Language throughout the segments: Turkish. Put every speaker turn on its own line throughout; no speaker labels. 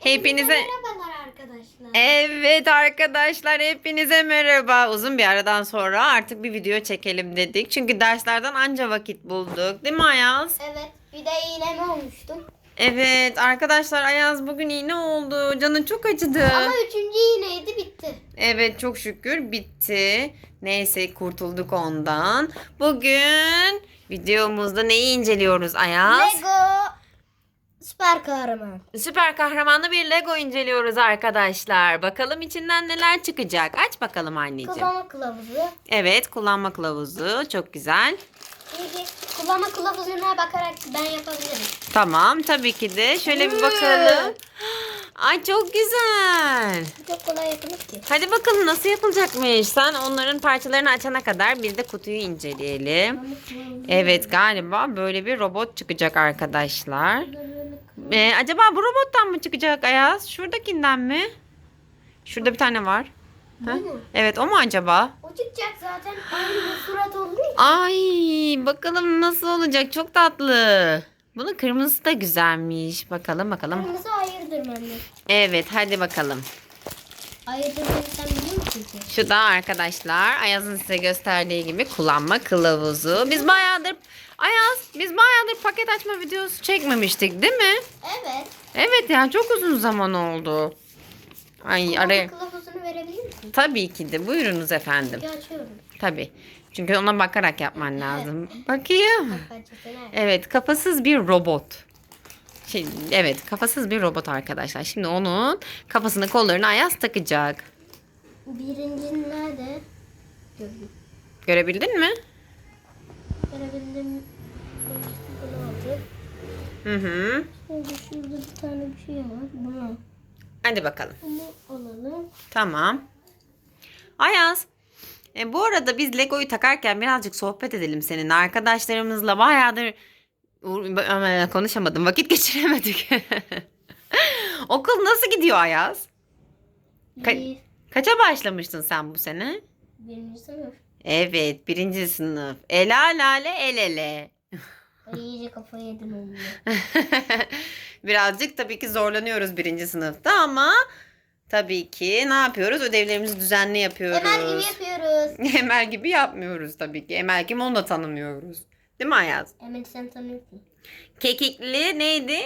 Hepinize
Merhabalar arkadaşlar.
Evet arkadaşlar hepinize merhaba. Uzun bir aradan sonra artık bir video çekelim dedik. Çünkü derslerden anca vakit bulduk. Değil mi Ayaz?
Evet bir de iğneme olmuştum.
Evet arkadaşlar Ayaz bugün iğne oldu. Canı çok acıdı.
Ama üçüncü iğneydi bitti.
Evet çok şükür bitti. Neyse kurtulduk ondan. Bugün videomuzda neyi inceliyoruz Ayaz?
Lego süper kahraman.
Süper kahramanlı bir Lego inceliyoruz arkadaşlar. Bakalım içinden neler çıkacak. Aç bakalım anneciğim.
Kullanma kılavuzu.
Evet kullanma kılavuzu çok güzel.
Çünkü kullanma kılavuzuna bakarak ben yapabilirim.
Tamam tabii ki de. Şöyle bir
Hmm.
bakalım. Ay çok güzel.
Çok kolay yapılır ki.
Hadi bakalım nasıl yapılacakmış. Sen onların parçalarını açana kadar bir de kutuyu inceleyelim. Evet galiba böyle bir robot çıkacak arkadaşlar. Ee, acaba bu robottan mı çıkacak Ayaz? Şuradakinden mi? Şurada bir tane var. Ha? Evet o mu acaba?
O çıkacak zaten aynı surat olduğu için.
Ay bakalım nasıl olacak. Çok tatlı. Bunun kırmızısı da güzelmiş. Bakalım bakalım.
Kırmızı ayırdır bende.
Evet hadi bakalım.
Biliyor?
Şu da arkadaşlar Ayaz'ın size gösterdiği gibi kullanma kılavuzu. Biz bayağıdır Ayaz biz bayağıdır paket açma videosu çekmemiştik değil mi?
Evet.
Evet ya çok uzun zaman oldu. Ay
Kullanma
araya
kılavuzunu verebilir misin?
tabii ki de buyurunuz efendim.
Bir açıyorum.
Tabii. Çünkü ona bakarak yapman lazım. Bakayım. Evet kafasız bir robot. Şey, evet kafasız bir robot arkadaşlar. Şimdi onun kafasını kollarını Ayaz takacak.
Birinci nerede? Gördüm.
Görebildin mi?
Görebildim.
Hı hı.
Şimdi şurada bir tane bir şey var. Bunu,
Hadi bakalım.
bunu alalım.
Tamam. Ayaz. E, bu arada biz Lego'yu takarken birazcık sohbet edelim seninle. Arkadaşlarımızla bayağıdır konuşamadım. Vakit geçiremedik. Okul nasıl gidiyor Ayaz? Ka- Kaça başlamıştın sen bu sene?
birinci sınıf.
Evet birinci sınıf. El alale el ele.
Ay iyice kafayı yedim onunla.
Birazcık tabii ki zorlanıyoruz birinci sınıfta ama tabii ki ne yapıyoruz? Ödevlerimizi düzenli yapıyoruz.
Emel gibi yapıyoruz.
Emel gibi yapmıyoruz tabii ki. Emel kim onu da tanımıyoruz. Değil mi Ayaz?
Emel sen tanıyorsun.
Kekikli neydi?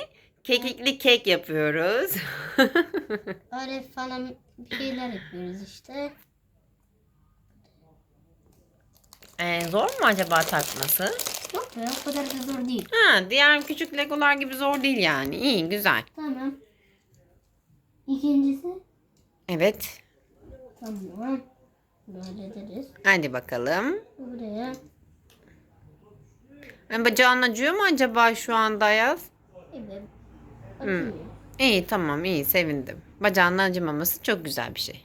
Kekikli kek yapıyoruz.
Öyle falan bir şeyler yapıyoruz işte.
Ee, zor mu acaba takması?
Yok ya o kadar da zor değil.
Ha, diğer küçük legolar gibi zor değil yani. İyi, güzel.
Tamam. İkincisi.
Evet.
Tamam. Böyle ederiz.
Hadi bakalım.
Buraya.
Yani bacağın acıyor mu acaba şu anda Ayaz?
Evet. Atıyor.
İyi tamam iyi sevindim. Bacağının acımaması çok güzel bir şey.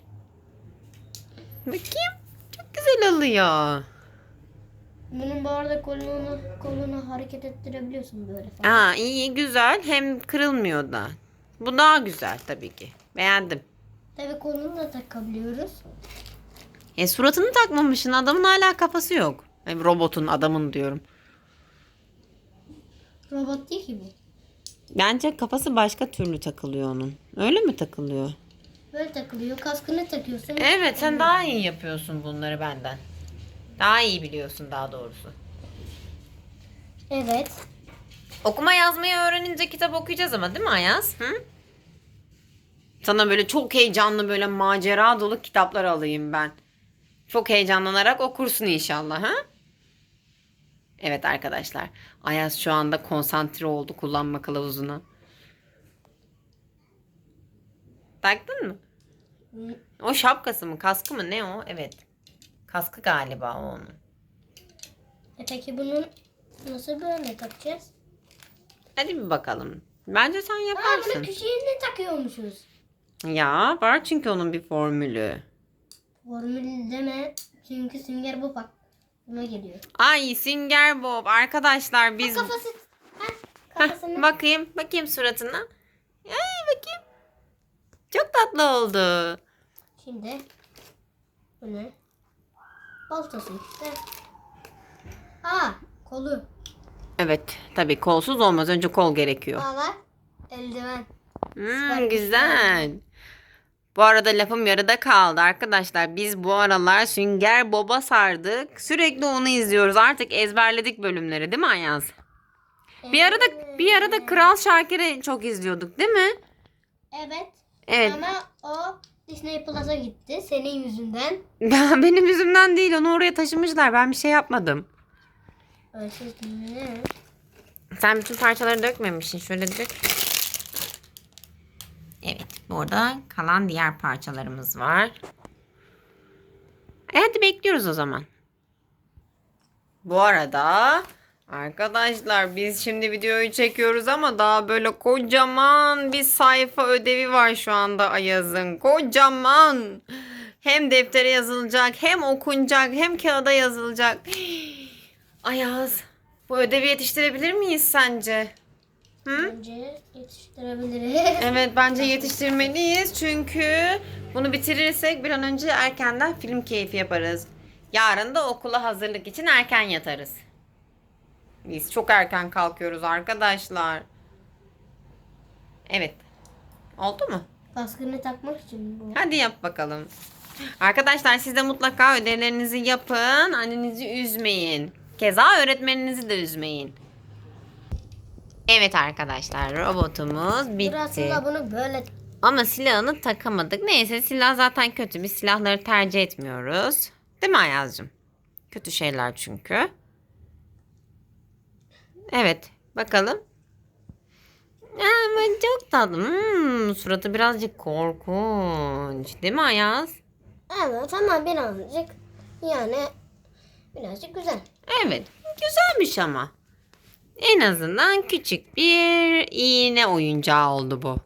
Bakayım. Çok güzel alıyor.
Bunun bu arada kolunu, kolunu hareket ettirebiliyorsun böyle falan.
Aa iyi güzel hem kırılmıyor da. Bu daha güzel tabii ki. Beğendim.
Tabii kolunu da takabiliyoruz.
E suratını takmamışsın adamın hala kafası yok. E, robotun adamın diyorum.
Robot değil ki bu.
Bence kafası başka türlü takılıyor onun. Öyle mi takılıyor?
Böyle takılıyor. Kaskını takıyorsun.
Evet sen daha iyi yapıyorsun bunları benden. Daha iyi biliyorsun daha doğrusu.
Evet.
Okuma yazmayı öğrenince kitap okuyacağız ama değil mi Ayaz? Hı? Sana böyle çok heyecanlı böyle macera dolu kitaplar alayım ben. Çok heyecanlanarak okursun inşallah ha? Evet arkadaşlar. Ayaz şu anda konsantre oldu kullanma kılavuzuna. Taktın mı? O şapkası mı kaskı mı ne o? Evet. Kaskı galiba o onun.
E peki bunun nasıl böyle takacağız?
Hadi bir bakalım. Bence sen
Aa bunu
yaparsın.
küçüğünde takıyormuşuz.
Ya var çünkü onun bir formülü.
Formül deme. Çünkü sünger bu bak. Buna geliyor.
Ay Sünger Bob arkadaşlar biz
Kafası. Ha,
Heh,
kafasını.
bakayım bakayım suratına. Ay bakayım. Çok tatlı oldu.
Şimdi. Bu ne? Baltası işte. Aa kolu.
Evet tabii kolsuz olmaz önce kol gerekiyor.
Aa var. Eldiven.
Hmm, güzel. Bu arada lafım yarıda kaldı arkadaşlar. Biz bu aralar Sünger Bob'a sardık. Sürekli onu izliyoruz. Artık ezberledik bölümleri değil mi Ayaz? Bir arada bir arada Kral Şakir'i çok izliyorduk değil mi?
Evet.
Evet.
Ama o Disney Plus'a gitti senin yüzünden.
Benim yüzümden değil. Onu oraya taşımışlar. Ben bir şey yapmadım.
Öyle ne?
Sen bütün parçaları dökmemişsin. Şöyle dök. Burada kalan diğer parçalarımız var. E hadi bekliyoruz o zaman. Bu arada arkadaşlar biz şimdi videoyu çekiyoruz ama daha böyle kocaman bir sayfa ödevi var şu anda Ayaz'ın. Kocaman. Hem deftere yazılacak hem okunacak hem kağıda yazılacak. Ayaz bu ödevi yetiştirebilir miyiz sence? Hı?
Önce yetiştirebiliriz.
Evet bence yetiştirmeliyiz çünkü bunu bitirirsek bir an önce erkenden film keyfi yaparız. Yarın da okula hazırlık için erken yatarız. Biz çok erken kalkıyoruz arkadaşlar. Evet. Oldu mu?
Kaskını takmak için bu.
Hadi yap bakalım. Arkadaşlar siz de mutlaka ödevlerinizi yapın. Annenizi üzmeyin. Keza öğretmeninizi de üzmeyin. Evet arkadaşlar robotumuz bitti.
Burasında bunu böyle
Ama silahını takamadık. Neyse silah zaten kötü. Biz silahları tercih etmiyoruz. Değil mi Ayaz'cığım? Kötü şeyler çünkü. Evet. Bakalım. Ama çok tatlı. Hmm, suratı birazcık korkunç. Değil mi Ayaz?
Evet ama birazcık yani birazcık güzel.
Evet. Güzelmiş ama. En azından küçük bir iğne oyuncağı oldu bu.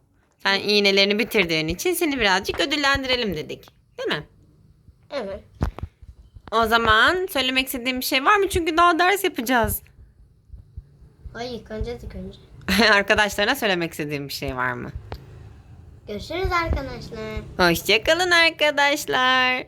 Sen iğnelerini bitirdiğin için seni birazcık ödüllendirelim dedik. Değil mi?
Evet.
O zaman söylemek istediğim bir şey var mı? Çünkü daha ders yapacağız.
Ay ilk önce.
Arkadaşlarına söylemek istediğim bir şey var mı?
Görüşürüz arkadaşlar.
Hoşçakalın arkadaşlar.